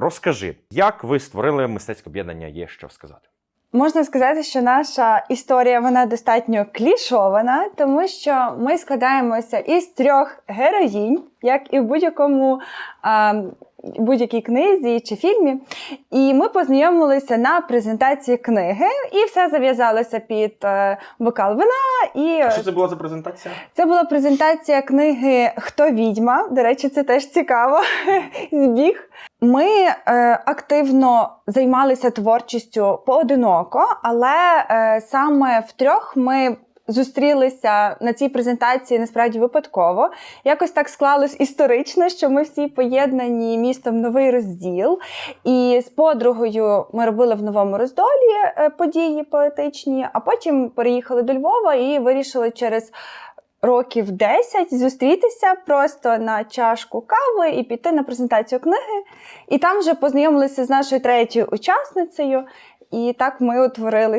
Розкажи, як ви створили мистецьке об'єднання є що сказати? Можна сказати, що наша історія вона достатньо клішована, тому що ми складаємося із трьох героїнь, як і в будь-якому а, будь-якій книзі чи фільмі. І ми познайомилися на презентації книги, і все зав'язалося під е, бокал вина. І е, Що це була за презентація? це була презентація книги Хто відьма. До речі, це теж цікаво. Збіг. Ми е, активно займалися творчістю поодиноко, але е, саме втрьох ми. Зустрілися на цій презентації насправді випадково. Якось так склалось історично, що ми всі поєднані містом новий розділ. І з подругою ми робили в новому роздолі е, події поетичні, а потім переїхали до Львова і вирішили через років 10 зустрітися просто на чашку кави і піти на презентацію книги. І там вже познайомилися з нашою третьою учасницею. І так ми утворили